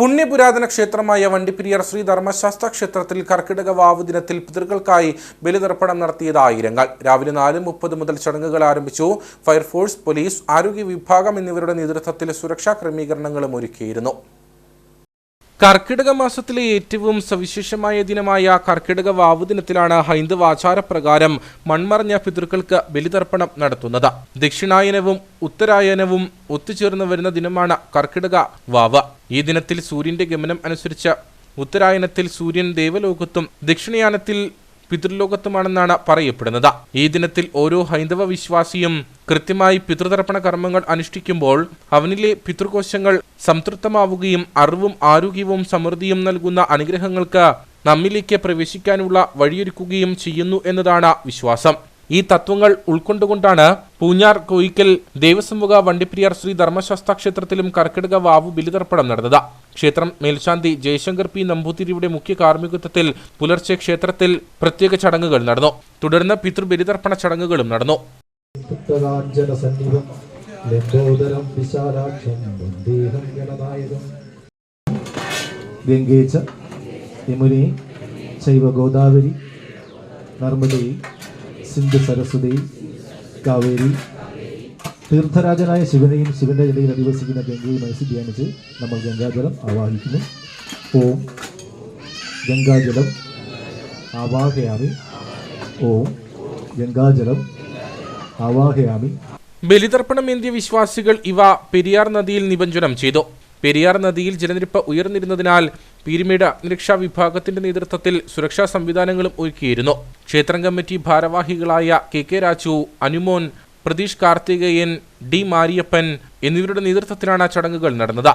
പുണ്യപുരാതന ക്ഷേത്രമായ വണ്ടിപ്പിരിയർ ശ്രീ ധർമ്മശാസ്ത്ര ക്ഷേത്രത്തിൽ കർക്കിടക വാവ് ദിനത്തിൽ പിതൃകൾക്കായി ബലിതർപ്പണം നടത്തിയത് ആയിരങ്ങൾ. രാവിലെ നാല് മുപ്പത് മുതൽ ചടങ്ങുകൾ ആരംഭിച്ചു. ഫയർഫോഴ്സ് പോലീസ് ആരോഗ്യ വിഭാഗം എന്നിവരുടെ നേതൃത്വത്തിൽ സുരക്ഷാ ക്രമീകരണങ്ങളും ഒരുക്കിയിരുന്നു. കർക്കിടക മാസത്തിലെ ഏറ്റവും സവിശേഷമായ ദിനമായ കർക്കിടക വാവു ദിനത്തിലാണ് ഹൈന്ദവ ആചാരപ്രകാരം മൺമറഞ്ഞ പിതൃക്കൾക്ക് ബലിതർപ്പണം നടത്തുന്നത്. ദക്ഷിണായനവും ഉത്തരായനവും ഒത്തുചേർന്ന് വരുന്ന ദിനമാണ് കർക്കിടക വാവ്. ഈ ദിനത്തിൽ സൂര്യന്റെ ഗമനം അനുസരിച്ച് ഉത്തരായനത്തിൽ സൂര്യൻ ദേവലോകത്തും ദക്ഷിണയാനത്തിൽ പിതൃലോകത്തുമാണെന്നാണ് പറയപ്പെടുന്നത്. ഈ ദിനത്തിൽ ഓരോ ഹൈന്ദവ വിശ്വാസിയും കൃത്യമായി പിതൃതർപ്പണ കർമ്മങ്ങൾ അനുഷ്ഠിക്കുമ്പോൾ അവനിലെ പിതൃകോശങ്ങൾ സംതൃപ്തമാവുകയും അറിവും ആരോഗ്യവും സമൃദ്ധിയും നൽകുന്ന അനുഗ്രഹങ്ങൾക്ക് നമ്മിലേക്ക് പ്രവേശിക്കാനുള്ള വഴിയൊരുക്കുകയും ചെയ്യുന്നു എന്നതാണ് വിശ്വാസം. ഈ തത്വങ്ങൾ ഉൾക്കൊണ്ടുകൊണ്ടാണ് പൂഞ്ഞാർ കോയിക്കൽ ദേവസംമുഖ വണ്ടിപ്രിയർ ശ്രീ ധർമ്മശാസ്ത്ര ക്ഷേത്രത്തിലും കർക്കിടക വാവു ബലിതർപ്പണം നടന്നത്. ക്ഷേത്രം മേൽശാന്തി ജയശങ്കർ പി നമ്പൂതിരിയുടെ മുഖ്യ കാർമ്മികത്വത്തിൽ പുലർച്ചെ ക്ഷേത്രത്തിൽ പ്രത്യേക ചടങ്ങുകൾ നടന്നു. തുടർന്ന് പിതൃബലിതർപ്പണ ചടങ്ങുകളും നടന്നു. ചൈവ ഗോദാവരി നർമ്മദേ സിന്ധു സരസ്വതി കാവേരി തീർത്ഥരാജനായ ശിവനെയും ശിവന്റെ ഇടയിൽ അധിവസിക്കുന്ന ഗംഗയും മനസ്സിൽ ധ്യാനിച്ച് നമ്മൾ ഗംഗാജലം ആവാഹിക്കുന്നു. ഓം ഗംഗാജലം ആവാഹയാമി. ഓം ഗംഗാജലം ആവാഹയാമി. ബലിതർപ്പണമേന്തിയ വിശ്വാസികൾ ഇവ പെരിയാർ നദിയിൽ നിമഞ്ജനം ചെയ്തു. പെരിയാർ നദിയിൽ ജലനിരപ്പ് ഉയർന്നിരുന്നതിനാൽ പീരുമേട് അഗ്നിരക്ഷാ വിഭാഗത്തിന്റെ നേതൃത്വത്തിൽ സുരക്ഷാ സംവിധാനങ്ങളും ഒരുക്കിയിരുന്നു. ക്ഷേത്രം കമ്മിറ്റി ഭാരവാഹികളായ K K Raju Anumon Pratheesh Karthikeyan D Mariyappan എന്നിവരുടെ നേതൃത്വത്തിലാണ് ചടങ്ങുകൾ നടന്നത്.